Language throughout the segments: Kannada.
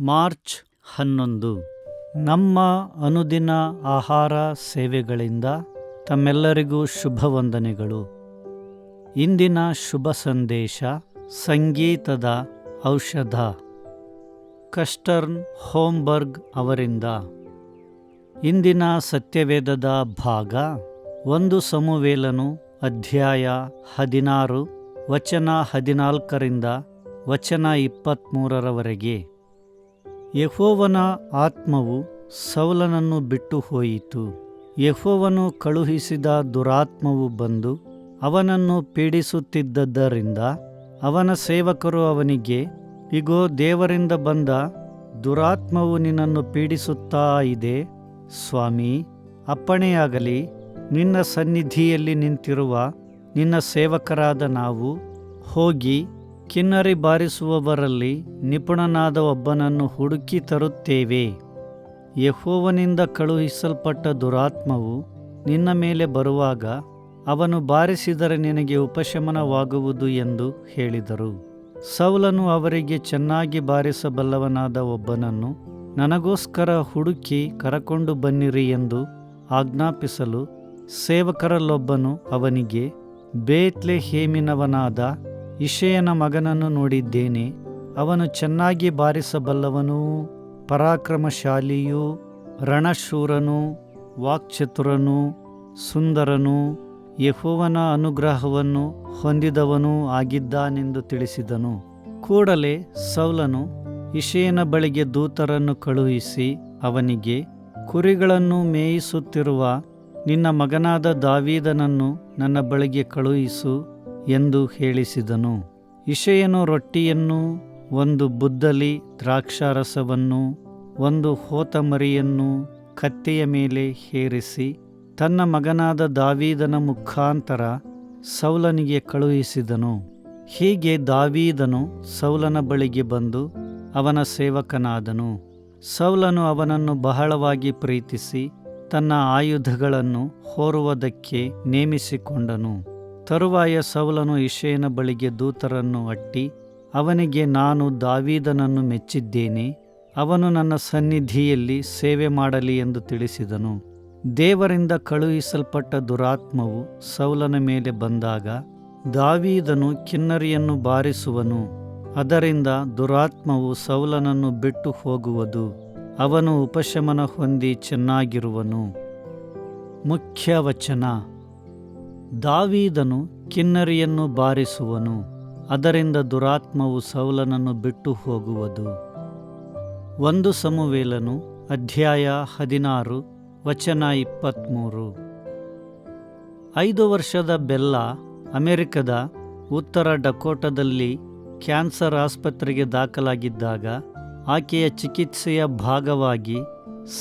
ಮಾರ್ಚ್ ಹನ್ನೊಂದು. ನಮ್ಮ ಅನುದಿನ ಆಹಾರ ಸೇವೆಗಳಿಂದ ತಮ್ಮೆಲ್ಲರಿಗೂ ಶುಭ ವಂದನೆಗಳು ಇಂದಿನ ಶುಭ ಸಂದೇಶ ಸಂಗೀತದ ಔಷಧ. ಕಸ್ಟರ್ನ್ ಹೋಮ್ಬರ್ಗ್ ಅವರಿಂದ. ಇಂದಿನ ಸತ್ಯವೇದದ ಭಾಗ ಒಂದು ಸಮುವೇಲನು ಅಧ್ಯಾಯ ಹದಿನಾರು, ವಚನ ಹದಿನಾಲ್ಕರಿಂದ ವಚನ ಇಪ್ಪತ್ತ್ಮೂರರವರೆಗೆ ಯೆಹೋವನ ಆತ್ಮವು ಸೌಲನನ್ನು ಬಿಟ್ಟು ಹೋಯಿತು. ಯಹೋವನು ಕಳುಹಿಸಿದ ದುರಾತ್ಮವು ಬಂದು ಅವನನ್ನು ಪೀಡಿಸುತ್ತಿದ್ದದ್ದರಿಂದ ಅವನ ಸೇವಕರು ಅವನಿಗೆ, ಇಗೋ, ದೇವರಿಂದ ಬಂದ ದುರಾತ್ಮವು ನಿನ್ನನ್ನು ಪೀಡಿಸುತ್ತಾ ಇದೆ. ಸ್ವಾಮಿ, ಅಪ್ಪಣೆಯಾಗಲಿ. ನಿನ್ನ ಸನ್ನಿಧಿಯಲ್ಲಿ ನಿಂತಿರುವ ನಿನ್ನ ಸೇವಕರಾದ ನಾವು ಹೋಗಿ ಕಿನ್ನರಿ ಬಾರಿಸುವವರಲ್ಲಿ ನಿಪುಣನಾದ ಒಬ್ಬನನ್ನು ಹುಡುಕಿ ತರುತ್ತೇವೆ. ಯಹೋವನಿಂದ ಕಳುಹಿಸಲ್ಪಟ್ಟ ದುರಾತ್ಮವು ನಿನ್ನ ಮೇಲೆ ಬರುವಾಗ ಅವನು ಬಾರಿಸಿದರೆ ನಿನಗೆ ಉಪಶಮನವಾಗುವುದು ಎಂದು ಹೇಳಿದರು. ಸೌಲನು ಅವರಿಗೆ ಚೆನ್ನಾಗಿ ಬಾರಿಸಬಲ್ಲವನಾದ ಒಬ್ಬನನ್ನು ನನಗೋಸ್ಕರ ಹುಡುಕಿ ಕರಕೊಂಡು ಬನ್ನಿರಿ ಎಂದು ಆಜ್ಞಾಪಿಸಲು ಸೇವಕರಲ್ಲೊಬ್ಬನು ಅವನಿಗೆ ಬೇತ್ಲೆ ಹೇಮಿನವನಾದ ಇಷಯನ ಮಗನನ್ನು ನೋಡಿದ್ದೇನೆ. ಅವನು ಚೆನ್ನಾಗಿ ಬಾರಿಸಬಲ್ಲವನೂ, ಪರಾಕ್ರಮಶಾಲಿಯೂ, ರಣಶೂರನು, ವಾಕ್ಚತುರನು, ಸುಂದರನು, ಯೆಹೋವನ ಅನುಗ್ರಹವನ್ನು ಹೊಂದಿದವನೂ ಆಗಿದ್ದಾನೆಂದು ತಿಳಿಸಿದನು. ಕೂಡಲೇ ಸೌಲನು ಇಷೆಯನ ಬಳಿಗೆ ದೂತರನ್ನು ಕಳುಹಿಸಿ ಅವನಿಗೆ, ಕುರಿಗಳನ್ನು ಮೇಯಿಸುತ್ತಿರುವ ನಿನ್ನ ಮಗನಾದ ದಾವೀದನನ್ನು ನನ್ನ ಬಳಿಗೆ ಕಳುಹಿಸು. ಎಂದು ಹೇಳಿಸಿದನು. ಇಷಯನು ರೊಟ್ಟಿಯನ್ನು, ಒಂದು ಬುದ್ದಲಿ ದ್ರಾಕ್ಷಾರಸವನ್ನು, ಒಂದು ಹೋತಮರಿಯನ್ನು ಕತ್ತೆಯ ಮೇಲೆ ಹೇರಿಸಿ, ತನ್ನ ಮಗನಾದ ದಾವೀದನ ಮುಖಾಂತರ ಸೌಲನಿಗೆ ಕಳುಹಿಸಿದನು. ಹೀಗೆ ದಾವೀದನು ಸೌಲನ ಬಳಿಗೆ ಬಂದು ಅವನ ಸೇವಕನಾದನು. ಸೌಲನು ಅವನನ್ನು ಬಹಳವಾಗಿ ಪ್ರೀತಿಸಿ ತನ್ನ ಆಯುಧಗಳನ್ನು ಹೋರುವುದಕ್ಕೆ ನೇಮಿಸಿಕೊಂಡನು. ತರುವಾಯ ಸೌಲನು ಇಷಯನ ಬಳಿಗೆ ದೂತರನ್ನು ಅಟ್ಟಿ, ಅವನಿಗೆ ನಾನು ದಾವೀದನನ್ನು ಮೆಚ್ಚಿದ್ದೇನೆ, ಅವನು ನನ್ನ ಸನ್ನಿಧಿಯಲ್ಲಿ ಸೇವೆ ಮಾಡಲಿ ಎಂದು ತಿಳಿಸಿದನು. ದೇವರಿಂದ ಕಳುಹಿಸಲ್ಪಟ್ಟ ದುರಾತ್ಮವು ಸೌಲನ ಮೇಲೆ ಬಂದಾಗ, ದಾವೀದನು ಕಿನ್ನರಿಯನ್ನು ಬಾರಿಸುವನು, ಅದರಿಂದ ದುರಾತ್ಮವು ಸೌಲನನ್ನು ಬಿಟ್ಟು ಹೋಗುವುದು, ಅವನು ಉಪಶಮನ ಹೊಂದಿ ಚೆನ್ನಾಗಿರುವನು. ಮುಖ್ಯ ವಚನ ದಾವೀದನು ಕಿನ್ನರಿಯನ್ನು ಬಾರಿಸುವನು, ಅದರಿಂದ ದುರಾತ್ಮವು ಸೌಲನನ್ನು ಬಿಟ್ಟು ಹೋಗುವುದು. ಒಂದು ಸಮುವೇಲನು ಅಧ್ಯಾಯ ಹದಿನಾರು, ವಚನ ಇಪ್ಪತ್ತ್ಮೂರು ಐದು ವರ್ಷದ ಬೆಲ್ಲ ಅಮೆರಿಕದ ಉತ್ತರ ಡಕೋಟದಲ್ಲಿ ಕ್ಯಾನ್ಸರ್ ಆಸ್ಪತ್ರೆಗೆ ದಾಖಲಾಗಿದ್ದಾಗ ಆಕೆಯ ಚಿಕಿತ್ಸೆಯ ಭಾಗವಾಗಿ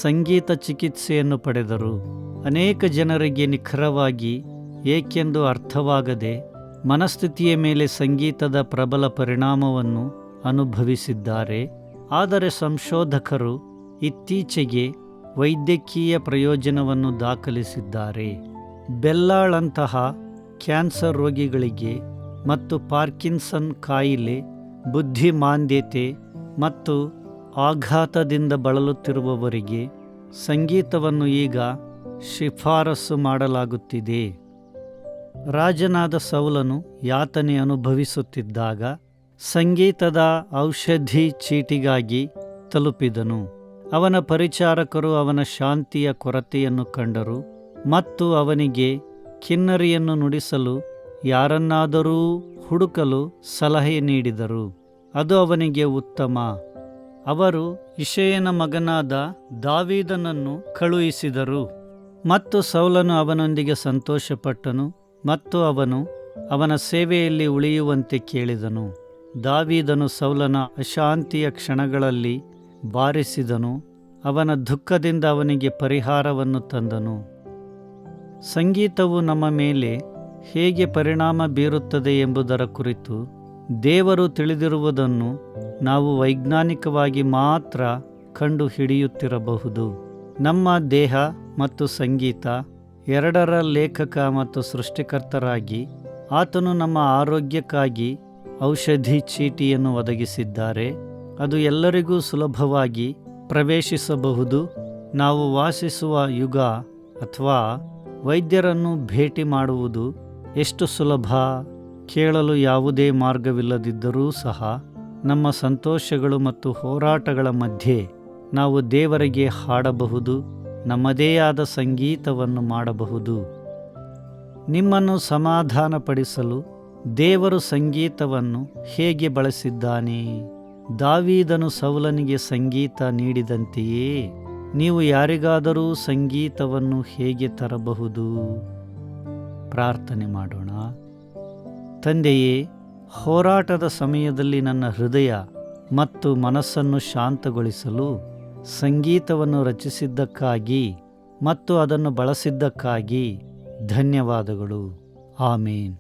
ಸಂಗೀತ ಚಿಕಿತ್ಸೆಯನ್ನು ಪಡೆದರು. ಅನೇಕ ಜನರಿಗೆ ನಿಖರವಾಗಿ ಏಕೆಂದು ಅರ್ಥವಾಗದೆ ಮನಸ್ಥಿತಿಯ ಮೇಲೆ ಸಂಗೀತದ ಪ್ರಬಲ ಪರಿಣಾಮವನ್ನು ಅನುಭವಿಸಿದ್ದಾರೆ. ಆದರೆ ಸಂಶೋಧಕರು ಇತ್ತೀಚೆಗೆ ವೈದ್ಯಕೀಯ ಪ್ರಯೋಜನವನ್ನು ದಾಖಲಿಸಿದ್ದಾರೆ. ಬೆಲ್ಲಾಳಂತಹ ಕ್ಯಾನ್ಸರ್ ರೋಗಿಗಳಿಗೆ ಮತ್ತು ಪಾರ್ಕಿನ್ಸನ್ ಕಾಯಿಲೆ, ಬುದ್ಧಿಮಾಂದ್ಯತೆ ಮತ್ತು ಆಘಾತದಿಂದ ಬಳಲುತ್ತಿರುವವರಿಗೆ ಸಂಗೀತವನ್ನು ಈಗ ಶಿಫಾರಸು ಮಾಡಲಾಗುತ್ತಿದೆ. ರಾಜನಾದ ಸೌಲನು ಯಾತನೆ ಅನುಭವಿಸುತ್ತಿದ್ದಾಗ ಸಂಗೀತದ ಔಷಧಿ ಚೀಟಿಗಾಗಿ ತಲುಪಿದನು. ಅವನ ಪರಿಚಾರಕರು ಅವನ ಶಾಂತಿಯ ಕೊರತೆಯನ್ನು ಕಂಡರು ಮತ್ತು ಅವನಿಗೆ ಕಿನ್ನರಿಯನ್ನು ನುಡಿಸಲು ಯಾರನ್ನಾದರೂ ಹುಡುಕಲು ಸಲಹೆ ನೀಡಿದರು. ಅದು ಅವನಿಗೆ ಉತ್ತಮ. ಅವರು ಇಷಯನ ಮಗನಾದ ದಾವೀದನನ್ನು ಕಳುಹಿಸಿದರು ಮತ್ತು ಸೌಲನು ಅವನೊಂದಿಗೆ ಸಂತೋಷಪಟ್ಟನು. ಮತ್ತು ಅವನು ಅವನ ಸೇವೆಯಲ್ಲಿ ಉಳಿಯುವಂತೆ ಕೇಳಿದನು. ದಾವೀದನು ಸೌಲನ ಅಶಾಂತಿಯ ಕ್ಷಣಗಳಲ್ಲಿ ಬಾರಿಸಿದನು, ಅವನ ದುಃಖದಿಂದ ಅವನಿಗೆ ಪರಿಹಾರವನ್ನು ತಂದನು. ಸಂಗೀತವು ನಮ್ಮ ಮೇಲೆ ಹೇಗೆ ಪರಿಣಾಮ ಬೀರುತ್ತದೆ ಎಂಬುದರ ಕುರಿತು ದೇವರು ತಿಳಿದಿರುವುದನ್ನು ನಾವು ವೈಜ್ಞಾನಿಕವಾಗಿ ಮಾತ್ರ ಕಂಡು ಹಿಡಿಯುತ್ತಿರಬಹುದು ನಮ್ಮ ದೇಹ ಮತ್ತು ಸಂಗೀತ ಎರಡರ ಲೇಖಕ ಮತ್ತು ಸೃಷ್ಟಿಕರ್ತರಾಗಿ ಆತನು ನಮ್ಮ ಆರೋಗ್ಯಕ್ಕಾಗಿ ಔಷಧಿ ಚೀಟಿಯನ್ನು ಒದಗಿಸಿದ್ದಾರೆ. ಅದು ಎಲ್ಲರಿಗೂ ಸುಲಭವಾಗಿ ಪ್ರವೇಶಿಸಬಹುದು. ನಾವು ವಾಸಿಸುವ ಯುಗ ಅಥವಾ ವೈದ್ಯರನ್ನು ಭೇಟಿ ಮಾಡುವುದು ಎಷ್ಟು ಸುಲಭ ಕೇಳಲು ಯಾವುದೇ ಮಾರ್ಗವಿಲ್ಲದಿದ್ದರೂ ಸಹ ನಮ್ಮ ಸಂತೋಷಗಳು ಮತ್ತು ಹೋರಾಟಗಳ ಮಧ್ಯೆ ನಾವು ದೇವರಿಗೆ ಹಾಡಬಹುದು. ನಮ್ಮದೇ ಆದ ಸಂಗೀತವನ್ನು ಮಾಡಬಹುದು. ನಿಮ್ಮನ್ನು ಸಮಾಧಾನಪಡಿಸಲು ದೇವರು ಸಂಗೀತವನ್ನು ಹೇಗೆ ಬಳಸಿದ್ದಾನೆ? ದಾವೀದನು ಸೌಲನಿಗೆ ಸಂಗೀತ ನೀಡಿದಂತೆಯೇ ನೀವು ಯಾರಿಗಾದರೂ ಸಂಗೀತವನ್ನು ಹೇಗೆ ತರಬಹುದು? ಪ್ರಾರ್ಥನೆ ಮಾಡೋಣ. ತಂದೆಯೇ, ಹೋರಾಟದ ಸಮಯದಲ್ಲಿ ನನ್ನ ಹೃದಯ ಮತ್ತು ಮನಸ್ಸನ್ನು ಶಾಂತಗೊಳಿಸಲು ಸಂಗೀತವನ್ನು ರಚಿಸಿದ್ದಕ್ಕಾಗಿ ಮತ್ತು ಅದನ್ನು ಬಳಸಿದ್ದಕ್ಕಾಗಿ ಧನ್ಯವಾದಗಳು. ಆಮೇನ್.